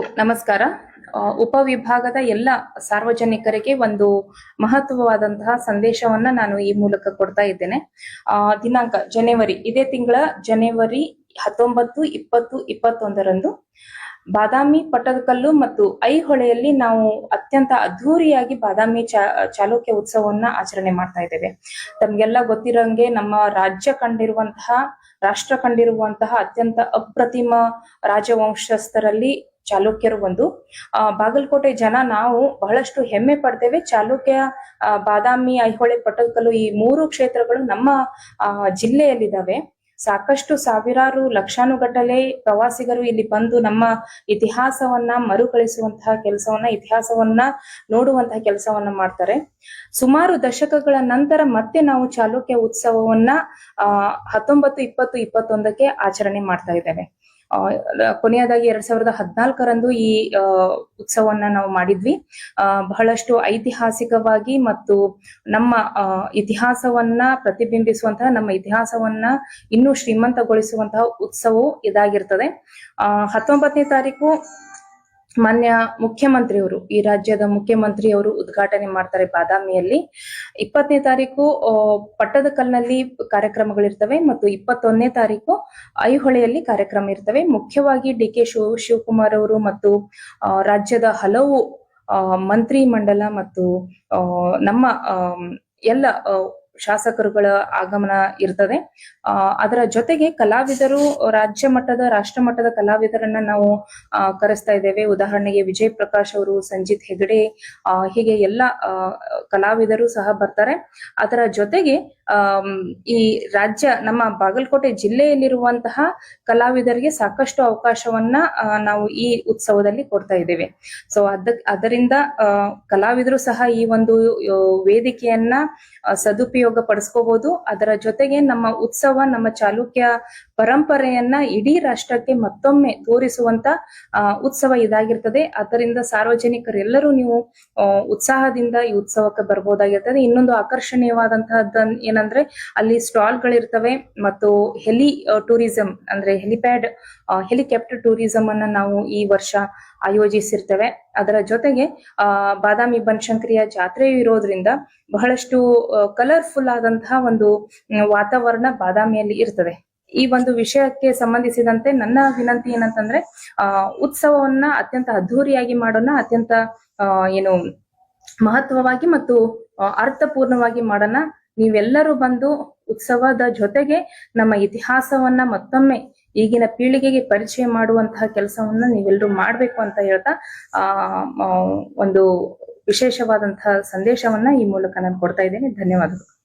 ನಮಸ್ಕಾರ. ಉಪವಿಭಾಗದ ಎಲ್ಲ ಸಾರ್ವಜನಿಕರಿಗೆ ಒಂದು ಮಹತ್ವವಾದಂತಹ ಸಂದೇಶವನ್ನ ನಾನು ಈ ಮೂಲಕ ಕೊಡ್ತಾ ಇದ್ದೇನೆ. ಆ, ದಿನಾಂಕ ಜನವರಿ ಇದೇ ತಿಂಗಳ ಜನವರಿ ಹತ್ತೊಂಬತ್ತು ಇಪ್ಪತ್ತು ಇಪ್ಪತ್ತೊಂದರಂದು ಬಾದಾಮಿ ಪಟ್ಟದಕಲ್ಲು ಮತ್ತು ಐಹೊಳೆಯಲ್ಲಿ ನಾವು ಅತ್ಯಂತ ಅದ್ಧೂರಿಯಾಗಿ ಬಾದಾಮಿ ಚಾಲುಕ್ಯ ಉತ್ಸವವನ್ನ ಆಚರಣೆ ಮಾಡ್ತಾ ಇದ್ದೇವೆ. ತಮ್ಗೆಲ್ಲ ಗೊತ್ತಿರೋಂಗೆ ನಮ್ಮ ರಾಜ್ಯ ಕಂಡಿರುವಂತಹ ರಾಷ್ಟ್ರ ಕಂಡಿರುವಂತಹ ಅತ್ಯಂತ ಅಪ್ರತಿಮ ರಾಜವಂಶಸ್ಥರಲ್ಲಿ ಚಾಲುಕ್ಯರು ಒಂದು. ಬಾಗಲಕೋಟೆ ಜನ ನಾವು ಬಹಳಷ್ಟು ಹೆಮ್ಮೆ ಪಡ್ತೇವೆ. ಚಾಲುಕ್ಯ ಬಾದಾಮಿ, ಐಹೊಳೆ ಪಟ್ಟದಕಲ್ಲು ಈ ಮೂರು ಕ್ಷೇತ್ರಗಳು ನಮ್ಮ ಜಿಲ್ಲೆಯಲ್ಲಿದ್ದಾವೆ. ಸಾಕಷ್ಟು ಸಾವಿರಾರು ಲಕ್ಷಾನುಗಟ್ಟಲೆ ಪ್ರವಾಸಿಗರು ಇಲ್ಲಿ ಬಂದು ನಮ್ಮ ಇತಿಹಾಸವನ್ನ ಮರುಕಳಿಸುವಂತಹ ಕೆಲಸವನ್ನ, ಇತಿಹಾಸವನ್ನ ನೋಡುವಂತಹ ಕೆಲಸವನ್ನ ಮಾಡ್ತಾರೆ. ಸುಮಾರು ದಶಕಗಳ ನಂತರ ಮತ್ತೆ ನಾವು ಚಾಲುಕ್ಯ ಉತ್ಸವವನ್ನ ಹತ್ತೊಂಬತ್ತು, ಇಪ್ಪತ್ತು, ಇಪ್ಪತ್ತೊಂದಕ್ಕೆ ಆಚರಣೆ ಮಾಡ್ತಾ ಇದ್ದೇವೆ. ಕೊನೆಯದಾಗಿ ಎರಡ್ ಸಾವಿರದ ಹದಿನಾಲ್ಕರಂದು ಈ ಉತ್ಸವವನ್ನ ನಾವು ಮಾಡಿದ್ವಿ. ಬಹಳಷ್ಟು ಐತಿಹಾಸಿಕವಾಗಿ ಮತ್ತು ನಮ್ಮ ಇತಿಹಾಸವನ್ನ ಪ್ರತಿಬಿಂಬಿಸುವಂತಹ, ನಮ್ಮ ಇತಿಹಾಸವನ್ನ ಇನ್ನೂ ಶ್ರೀಮಂತಗೊಳಿಸುವಂತಹ ಉತ್ಸವವು ಇದಾಗಿರ್ತದೆ. ಹತ್ತೊಂಬತ್ತನೇ ತಾರೀಕು ಮಾನ್ಯ ಮುಖ್ಯಮಂತ್ರಿಯವರು, ಈ ರಾಜ್ಯದ ಮುಖ್ಯಮಂತ್ರಿಯವರು ಉದ್ಘಾಟನೆ ಮಾಡ್ತಾರೆ ಬಾದಾಮಿಯಲ್ಲಿ. ಇಪ್ಪತ್ತನೇ ತಾರೀಕು ಪಟ್ಟದಕಲ್ನಲ್ಲಿ ಕಾರ್ಯಕ್ರಮಗಳಿರ್ತವೆ ಮತ್ತು ಇಪ್ಪತ್ತೊಂದನೇ ತಾರೀಕು ಐಹೊಳೆಯಲ್ಲಿ ಕಾರ್ಯಕ್ರಮ ಇರ್ತವೆ. ಮುಖ್ಯವಾಗಿ ಡಿ ಕೆ ಶಿವ, ಶಿವಕುಮಾರ್ ಅವರು ಮತ್ತು ರಾಜ್ಯದ ಹಲವು ಮಂತ್ರಿ ಮಂಡಲ ಮತ್ತು ನಮ್ಮ ಎಲ್ಲ ಶಾಸಕರುಗಳ ಆಗಮನ ಇರ್ತದೆ. ಅದರ ಜೊತೆಗೆ ಕಲಾವಿದರು ರಾಜ್ಯ ಮಟ್ಟದ ರಾಷ್ಟ್ರ ಮಟ್ಟದ ಕಲಾವಿದರನ್ನ ನಾವು ಕರೆಸ್ತಾ ಇದ್ದೇವೆ. ಉದಾಹರಣೆಗೆ ವಿಜಯ್ ಪ್ರಕಾಶ್ ಅವರು ಸಂಜಿತ್ ಹೆಗಡೆ ಹೀಗೆ ಎಲ್ಲ ಕಲಾವಿದರು ಸಹ ಬರ್ತಾರೆ. ಅದರ ಜೊತೆಗೆ ಈ ರಾಜ್ಯ ನಮ್ಮ ಬಾಗಲಕೋಟೆ ಜಿಲ್ಲೆಯಲ್ಲಿರುವಂತಹ ಕಲಾವಿದರಿಗೆ ಸಾಕಷ್ಟು ಅವಕಾಶವನ್ನ ನಾವು ಈ ಉತ್ಸವದಲ್ಲಿ ಕೊಡ್ತಾ ಇದ್ದೇವೆ. ಸೊ ಅದ ಅದರಿಂದ ಕಲಾವಿದರು ಸಹ ಈ ಒಂದು ವೇದಿಕೆಯನ್ನ ಆ, ಸದುಪಯೋಗ ಪಡಿಸ್ಕೋಬಹುದು ಅದರ ಜೊತೆಗೆ ನಮ್ಮ ಉತ್ಸವ, ನಮ್ಮ ಚಾಲುಕ್ಯ ಪರಂಪರೆಯನ್ನ ಇಡೀ ರಾಷ್ಟ್ರಕ್ಕೆ ಮತ್ತೊಮ್ಮೆ ತೋರಿಸುವಂತ ಉತ್ಸವ ಇದಾಗಿರ್ತದೆ. ಅದರಿಂದ ಸಾರ್ವಜನಿಕರೆಲ್ಲರೂ ನೀವು ಉತ್ಸಾಹದಿಂದ ಈ ಉತ್ಸವಕ್ಕೆ ಬರ್ಬೋದಾಗಿರ್ತದೆ. ಇನ್ನೊಂದು ಆಕರ್ಷಣೀಯವಾದಂತಹದ್ದ ಏನಂದ್ರೆ, ಅಲ್ಲಿ ಸ್ಟಾಲ್ ಗಳಿರ್ತವೆ ಮತ್ತು ಹೆಲಿ ಟೂರಿಸಂ ಅಂದ್ರೆ ಹೆಲಿಪ್ಯಾಡ್ ಹೆಲಿಕಾಪ್ಟರ್ ಟೂರಿಸಂ ಅನ್ನ ನಾವು ಈ ವರ್ಷ ಆಯೋಜಿಸಿರ್ತೇವೆ. ಅದರ ಜೊತೆಗೆ, ಆ, ಬಾದಾಮಿ ಬನಶಂಕರಿಯ ಜಾತ್ರೆ ಇರೋದ್ರಿಂದ ಬಹಳಷ್ಟು ಕಲರ್ಫುಲ್ ಆದಂತಹ ಒಂದು ವಾತಾವರಣ ಬಾದಾಮಿಯಲ್ಲಿ ಇರ್ತದೆ. ಈ ಒಂದು ವಿಷಯಕ್ಕೆ ಸಂಬಂಧಿಸಿದಂತೆ ನನ್ನ ವಿನಂತಿ ಏನಂತಂದ್ರೆ, ಆ, ಉತ್ಸವವನ್ನ ಅತ್ಯಂತ ಅದ್ಧೂರಿಯಾಗಿ ಮಾಡೋಣ, ಅತ್ಯಂತ ಏನು, ಮಹತ್ವವಾಗಿ ಮತ್ತು ಅರ್ಥಪೂರ್ಣವಾಗಿ ಮಾಡೋಣ. ನೀವೆಲ್ಲರೂ ಬಂದು ಉತ್ಸವದ ಜೊತೆಗೆ ನಮ್ಮ ಇತಿಹಾಸವನ್ನ ಮತ್ತೊಮ್ಮೆ ಈಗಿನ ಪೀಳಿಗೆಗೆ ಪರಿಚಯ ಮಾಡುವಂತಹ ಕೆಲಸವನ್ನ ನೀವೆಲ್ಲರೂ ಮಾಡ್ಬೇಕು ಅಂತ ಹೇಳ್ತಾ ಒಂದು ವಿಶೇಷವಾದಂತಹ ಸಂದೇಶವನ್ನ ಈ ಮೂಲಕ ನಾನು ಕೊಡ್ತಾ ಇದ್ದೇನೆ. ಧನ್ಯವಾದಗಳು.